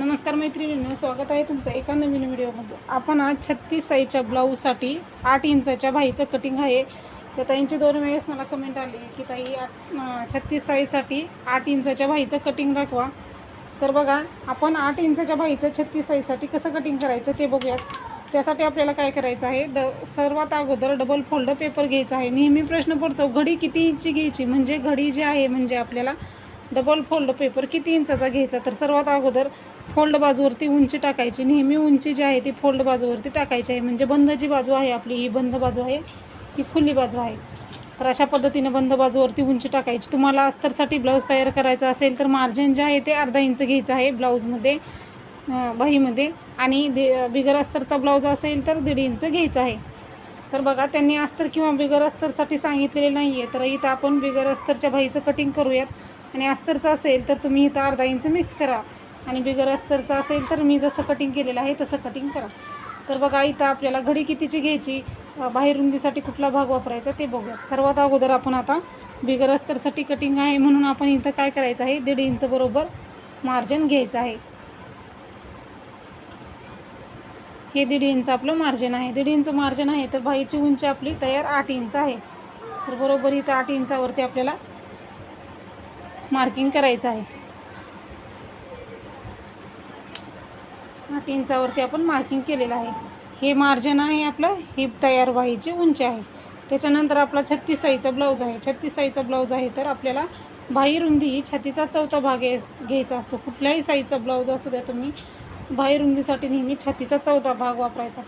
नमस्कार मैत्रिणींनो स्वागत आहे तुमचं एका नवीन व्हिडिओमध्ये. आपण आज छत्तीस साईजच्या ब्लाऊजसाठी आठ इंचाच्या भाईचं कटिंग आहे. तर ताईंची दोन वेळेस मला कमेंट आली की ताई आठ छत्तीस साईजसाठी आठ इंचाच्या भाईचं कटिंग दाखवा. तर बघा आपण आठ इंचाच्या भाईचं छत्तीस साईजसाठी कसं कटिंग करायचं ते बघूयात. त्यासाठी आपल्याला काय करायचं आहे? ड सर्वात अगोदर डबल फोल्ड पेपर घ्यायचा आहे. नेहमी प्रश्न पडतो घडी किती इंची घ्यायची? म्हणजे घडी जी आहे म्हणजे आपल्याला डबल फोल्ड पेपर किती इंचाचा घ्यायचा? तर सर्वात अगोदर फोल्ड बाजूवरती उंची टाकायची. नेहमी उंची जी आहे ती फोल्ड बाजूवरती टाकायची आहे. म्हणजे बंद जी बाजू आहे आपली ही बंद बाजू आहे ही खुली बाजू आहे. तर अशा पद्धतीने बंद बाजूवरती उंची टाकायची. तुम्हाला अस्तरसाठी ब्लाऊज तयार करायचा असेल तर मार्जिन जे आहे ते अर्धा इंच घ्यायचं आहे ब्लाऊजमध्ये बाहीमध्ये. आणि दे बिगर अस्तरचा ब्लाऊज असेल तर दीड इंच घ्यायचा आहे. तर बघा त्यांनी अस्तर किंवा बिगर अस्तरसाठी सांगितलेले नाही आहे तर इथं आपण बिगर अस्तरच्या बाईचं कटिंग करूयात. आणि अस्तरचं असेल तर तुम्ही इथं अर्धा इंच मिक्स करा. आणि बिगर अस्तरचं असेल तर मी जसं कटिंग केलेलं आहे तसं कटिंग करा. तर बघा इथं आपल्याला घडी कितीची घ्यायची बाहेर रुंदीसाठी कुठला भाग वापरायचा ते बघूया. सर्वात अगोदर आपण आता बिगर अस्तरसाठी कटिंग आहे म्हणून आपण इथं काय करायचं आहे? दीड इंच बरोबर मार्जिन घ्यायचं आहे. हे दीड इंच आपलं मार्जिन आहे. दीड इंच मार्जिन आहे तर बाईची उंची आपली तयार आठ इंच आहे. तर बरोबर इथं आठ इंचावरती आपल्याला मार्किंग करायचं आहे. आठ इंचावरती आपण मार्किंग केलेलं आहे. हे मार्जिन आहे आपलं ही तयार व्हायची उंची आहे. त्याच्यानंतर आपला छत्तीस साईचा ब्लाऊज आहे. छत्तीस साईचा ब्लाऊज आहे तर आपल्याला बाही रुंदी ही छातीचा चौथा भाग घ्यायचा असतो. कुठल्याही साईजचा ब्लाऊज असू द्या तुम्ही बाही रुंदीसाठी नेहमी छातीचा चौथा भाग वापरायचा.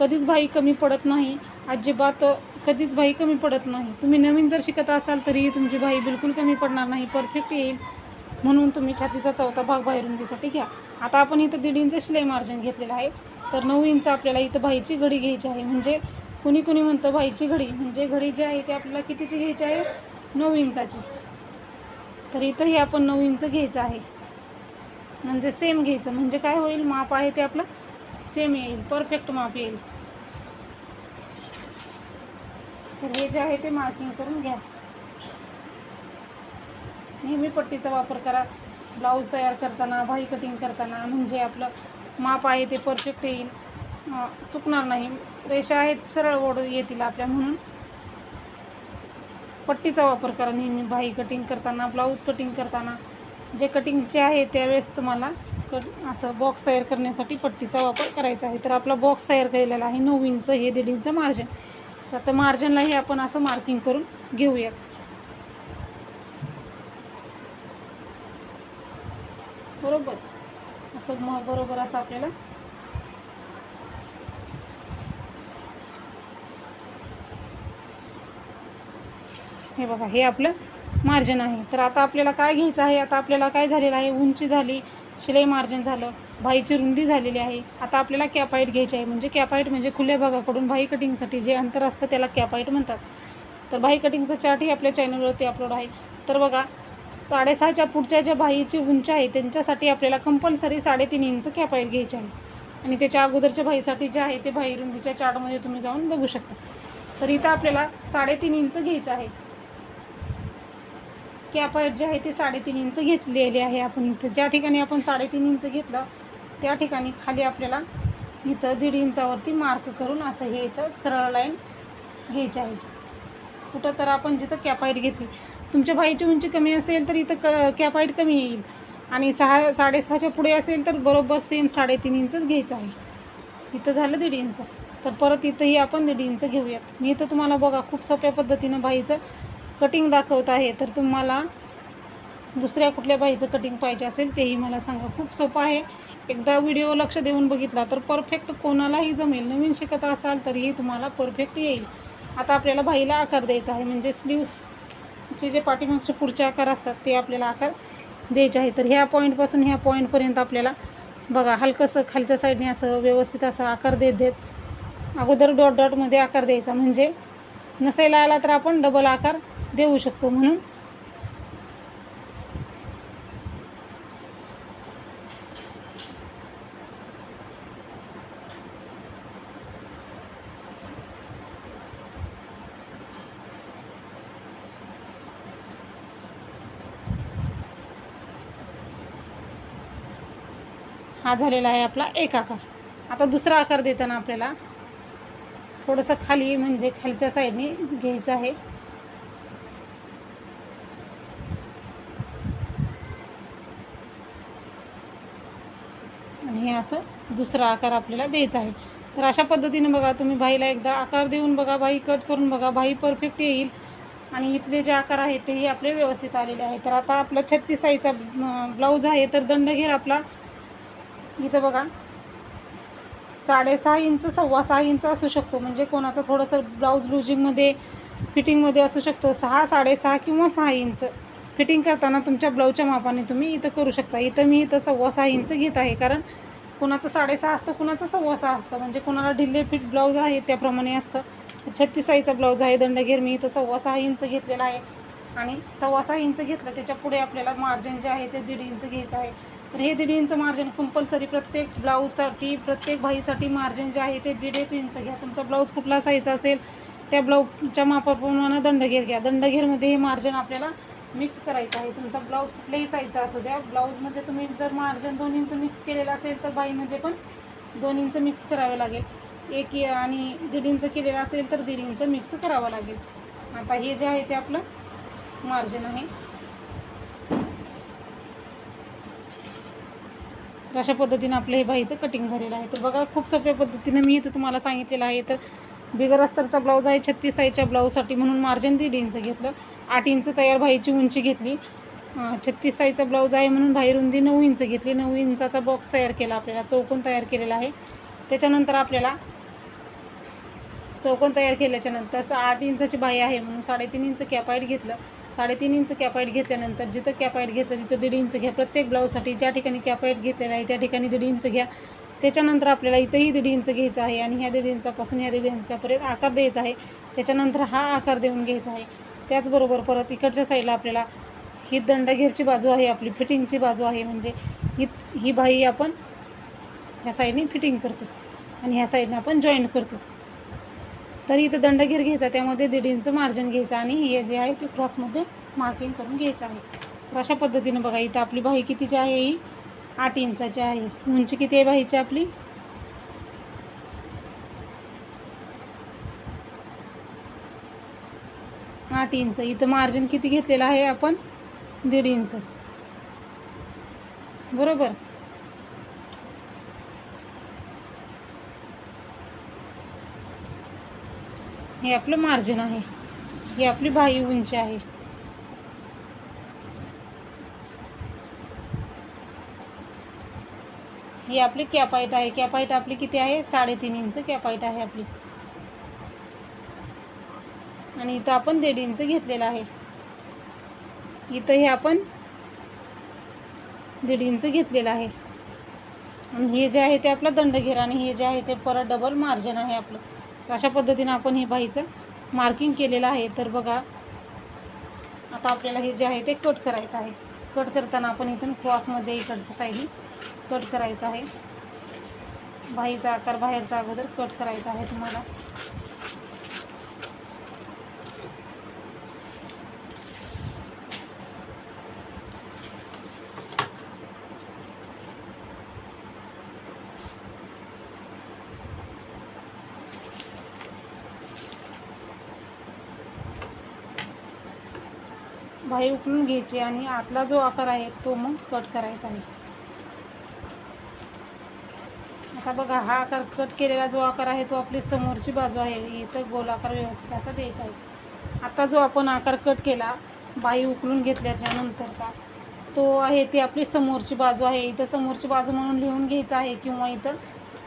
कधीच बाई कमी पडत नाही. अजिबात कधीच बाई कमी पडत नाही. तुम्ही नवीन जर शिकत असाल तरीही तुमची बाई बिलकुल कमी पडणार नाही. परफेक्ट येईल. म्हणून तुम्ही छातीचा चौथा भाग बाहेर रुंदीसाठी घ्या. आता आपण इथं दीड इंच शिलाई मार्जिन घेतलेलं आहे. तर नऊ इंच आपल्याला इथं बाईची घडी घ्यायची आहे. म्हणजे कुणी कुणी म्हणतं बाईची घडी. म्हणजे घडी जी आहे ती आपल्याला कितीची घ्यायची आहे? नऊ इंचाची. तर इथंही आपण नऊ इंच घ्यायचं आहे. म्हणजे सेम घ्यायचं. म्हणजे काय होईल? माप आहे ते आपलं सेम येईल. परफेक्ट माप येईल. तर हे जे आहे ते मार्किंग करून घ्या. नेहमी पट्टीचा वापर करा. ब्लाऊज तयार करताना भाई कटिंग करताना म्हणजे आपलं माप आहे ते परफेक्ट येईल. चुकणार नाही. रेषा आहेत सरळ ओढ येतील आपल्या म्हणून. पट्टीचा वापर करा नेहमी. भाई कटिंग करताना ब्लाऊज कटिंग करताना. जे कटिंगचे आहे त्यावेळेस तुम्हाला कट असं बॉक्स तयार करण्यासाठी पट्टीचा वापर करायचा आहे. तर आपला बॉक्स तयार केलेला आहे नऊ इंच हे दीड इंच मार्जिन तर आता मार्जिनलाही आपण असं मार्किंग करून घेऊयात बरोबर? असं मग बरोबर असं आपल्याला हे बघा हे आपलं मार्जिन आहे. तर आता आपल्याला काय घ्यायचं आहे? आता आपल्याला काय झालेलं आहे? उंची झाली शिलाई मार्जिन झालं. भाईची रुंदी झालेली आहे. आता आपल्याला कॅपाईट घ्यायची आहे. म्हणजे कॅपाईट म्हणजे खुल्या भागाकडून भाई कटिंगसाठी जे अंतर असतं त्याला कॅपाईट म्हणतात. तर भाई कटिंगचा चार्टही आपल्या चॅनलवरती अपलोड आहे. तर बघा साडेसहाच्या पुढच्या ज्या भाईची उंची आहे त्यांच्यासाठी आपल्याला कंपल्सरी साडेतीन इंच कॅपाईट घ्यायची आहे. आणि त्याच्या अगोदरच्या भाईसाठी जे आहे ते भाई रुंदीच्या चार्टमध्ये तुम्ही जाऊन बघू शकता. तर इथं आपल्याला साडेतीन इंच घ्यायचं आहे. कॅपाईट जे आहे ते साडेतीन इंच घेतलेली आहे आपण. इथं ज्या ठिकाणी आपण साडेतीन इंच घेतलं त्या ठिकाणी खाली आपल्याला इथं दीड इंचावरती मार्क करून असं हे इथं सरळ लाईन घ्यायची आहे. कुठं तर आपण जिथं कॅपाईट घेतली. तुमच्या बाईची उंची कमी असेल तर इथं क कॅपाईट कमी येईल. आणि सहा साडेसहाच्या पुढे असेल तर बरोबर सेम साडेतीन इंचच घ्यायचं आहे. इथं झालं दीड इंच. तर परत इथंही आपण दीड इंच घेऊयात. मी इथं तुम्हाला बघा खूप सोप्या पद्धतीनं बाईचं कटिंग दाखवत आहे. तर तुम्हाला दुसऱ्या कुठल्या बाईचं कटिंग पाहिजे असेल तेही मला सांगा. खूप सोपं आहे. एकदा व्हिडिओ लक्ष देऊन बघितला तर परफेक्ट कोणालाही जमेल नवीन शिकत असाल तरीही तुम्हाला परफेक्ट येईल. आता आपल्याला बाईला आकार द्यायचा आहे म्हणजे स्लीव्सचे जे पाठीमागचे पुढचे आकार असतात ते आपल्याला आकार द्यायचे आहे तर ह्या पॉईंटपासून ह्या पॉईंटपर्यंत आपल्याला बघा हलकंसं खालच्या साईडने असं व्यवस्थित असं आकार देत देत अगोदर डॉट डॉटमध्ये आकार द्यायचा. म्हणजे नसायला आला तर आपण डबल आकार देऊ शकतो. म्हणून हा झालेला आहे आपला एक आकार. आता दुसरा आकार देताना आपल्याला थोडंसं खाली म्हणजे खालच्या साईडने घ्यायचं आहे. आणि हे असं दुसरा आकार आपल्याला द्यायचा आहे. तर अशा पद्धतीने बघा तुम्ही बाईला एकदा आकार देऊन बघा बाई कट करून बघा बाई परफेक्ट येईल. आणि इथले जे आकार आहेत तेही आपले व्यवस्थित आलेले आहे तर आता आपला छत्तीस साईजचा ब्लाऊज आहे तर दंडघेर आपला. इथं बघा. साडेसहा इंच सव्वा सहा इंच असू शकतो. म्हणजे कोणाचं थोडंसं ब्लाऊज लुजिंगमध्ये फिटिंगमध्ये असू शकतो. सहा साडेसहा किंवा सहा इंच. फिटिंग करताना तुमच्या ब्लाऊजच्या मापाने तुम्ही इथं करू शकता. इथं मी इथं सव्वा सहा इंच घेत आहे. कारण कुणाचं साडेसहा असतं कुणाचं सव्वा सहा असतं. म्हणजे कोणाला ढिल्ले फिट ब्लाऊज आहे त्याप्रमाणे असतं. छत्तीस साईजचा ब्लाऊज आहे दंडघेर मी इथं सव्वा सहा इंच घेतलेला आहे. आणि सव्वा सहा इंच घेतलं त्याच्या पुढे आपल्याला मार्जिन जे आहे ते दीड इंच घ्यायचं आहे. तर हे दीड इंच मार्जिन कंपल्सरी प्रत्येक ब्लाऊजसाठी प्रत्येक भाईसाठी मार्जिन जे आहे ते दीडच इंच. घ्या तुमचा ब्लाऊज कुठला साईजचा असेल त्या ब्लाऊजच्या मापाप्रमाणे दंडघेर घ्या. दंडघेरमध्ये हे मार्जिन आपल्याला मिक्स करायचं आहे. तुमचा ब्लाऊज कुठल्याही साईजचा असू द्या. ब्लाऊजमध्ये तुम्ही जर मार्जिन दोन इंच मिक्स केलेलं असेल तर बाईमध्ये पण दोन इंच मिक्स करावं लागेल. एक आणि दीड इंच केलेलं असेल तर दीड इंच मिक्स करावं लागेल. आता हे जे आहे ते आपलं मार्जिन आहे. तर अशा पद्धतीनं आपलं हे बाईचं कटिंग झालेलं आहे. तर बघा खूप सोप्या पद्धतीनं मी इथं तुम्हाला सांगितलेलं आहे. तर बिगर अस्तरचा ब्लाऊज आहे छत्तीस साईजच्या ब्लाऊजसाठी म्हणून मार्जिन दीड इंच घेतलं. आठ इंच तयार भाईची उंची घेतली. छत्तीस साईजचा ब्लाऊज आहे म्हणून बाहेर रुंदी नऊ इंच घेतली. नऊ इंचाचा बॉक्स तयार केला आपल्याला चौकोन तयार केलेला आहे. त्याच्यानंतर आपल्याला चौकोन तयार केल्याच्यानंतर असं आठ इंचाची बाई आहे म्हणून साडेतीन इंच कॅपाईट घेतलं. साडेतीन इंच कॅपाईट घेतल्यानंतर जिथं कॅपाईट घेतलं तिथं दीड इंच घ्या. प्रत्येक ब्लाऊजसाठी ज्या ठिकाणी कॅपाईट घेतलेलं आहे त्या ठिकाणी दीड इंच घ्या. त्याच्यानंतर आपल्याला इथंही दीड इंच घ्यायचं आहे आणि ह्या दीड इंचापासून ह्या दीड इंचापर्यंत आकार द्यायचा आहे. त्याच्यानंतर हा आकार देऊन घ्यायचा आहे. त्याचबरोबर परत इकडच्या साईडला आपल्याला ही दंडघेरची बाजू आहे आपली फिटिंगची बाजू आहे. म्हणजे ही ही बाई आपण ह्या साईडने फिटिंग करतो आणि ह्या साईडने आपण जॉईंट करतो. तर इथं दंडघेर घ्यायचा त्यामध्ये दीड इंच मार्जिन घ्यायचं आणि हे जे आहे ते क्रॉसमध्ये मार्किंग करून घ्यायचं आहे. तर अशा पद्धतीनं बघा इथं आपली बाही कितीची आहे ही आठ इंचाची आहे. उंची किती आहे बाहीची आपली? आठ इंच. इथं मार्जिन किती घेतलेलं आहे आपण? दीड इंच. बरोबर? हे आपलं मार्जिन आहे. ही आपली बाह्य उंची आहे. ही आपली कॅपाईट आहे. कॅपाईट आपली किती आहे? साडेतीन इंच कॅपाईट आहे आपली. आणि इथं आपण दीड इंच घेतलेलं आहे. इथं हे आपण दीड इंच घेतलेलं आहे. आणि हे जे आहे ते आपलं दंडघेर आणि हे जे आहे ते परत डबल मार्जिन आहे आपलं. अशा पद्धतीनं आपण हे बाईचं मार्किंग केलेलं आहे. तर बघा आता आपल्याला हे जे आहे ते कट करायचं आहे. कट करताना आपण इथून क्रॉसमध्ये इकडच्या साईडने कट करायचं आहे. बाईचा आकार बाहेरचा अगोदर कट करायचा आहे तुम्हाला. बाई उकळून घ्यायची आणि आतला जो आकार आहे तो मग कट करायचा आहे. आता बघा हा आकार कट केलेला जो आकार आहे तो आपली समोरची बाजू आहे. इथं गोलाकार व्यवस्थित असा द्यायचा आहे. आता जो आपण आकार कट केला बाई उकळून घेतल्याच्या नंतरचा तो आहे ती आपली समोरची बाजू आहे. इथं समोरची बाजू म्हणून लिहून घ्यायचं आहे किंवा इथं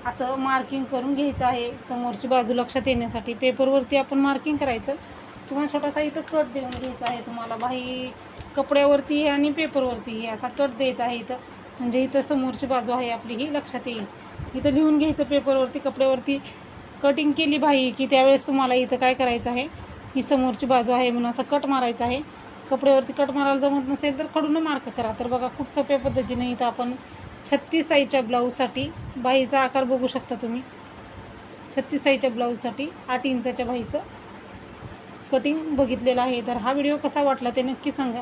असं मार्किंग करून घ्यायचं आहे. समोरची बाजू लक्षात येण्यासाठी पेपरवरती आपण मार्किंग करायचं. किंवा छोटासा इथं कट देऊन घ्यायचा आहे तुम्हाला. बाई कपड्यावरती आणि पेपरवरती असा कट द्यायचा आहे इथं. म्हणजे इथं समोरची बाजू आहे आपली ही लक्षात येईल. इथं लिहून घ्यायचं पेपरवरती कपड्यावरती. कटिंग केली बाई की त्यावेळेस तुम्हाला इथं काय करायचं आहे? ही समोरची बाजू आहे म्हणून असं कट मारायचा आहे. कपड्यावरती कट मारायला जमत नसेल तर कडून मार्क करा. तर बघा खूप सोप्या पद्धतीने इथं आपण छत्तीस साईजच्या ब्लाऊजसाठी बाईचा आकार बघू शकता तुम्ही. छत्तीस साईजच्या ब्लाऊजसाठी आठ इंचाच्या बाईचं कटिंग बघितलेलं आहे. तर हा व्हिडिओ कसा वाटला ते नक्की सांगा.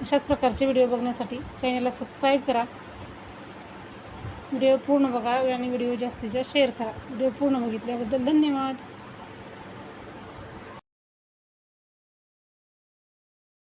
अशाच प्रकारचे व्हिडिओ बघण्यासाठी चॅनलला सबस्क्राईब करा. व्हिडिओ पूर्ण बघा आणि व्हिडिओ जास्तीत जास्त शेअर करा. व्हिडिओ पूर्ण बघितल्याबद्दल धन्यवाद.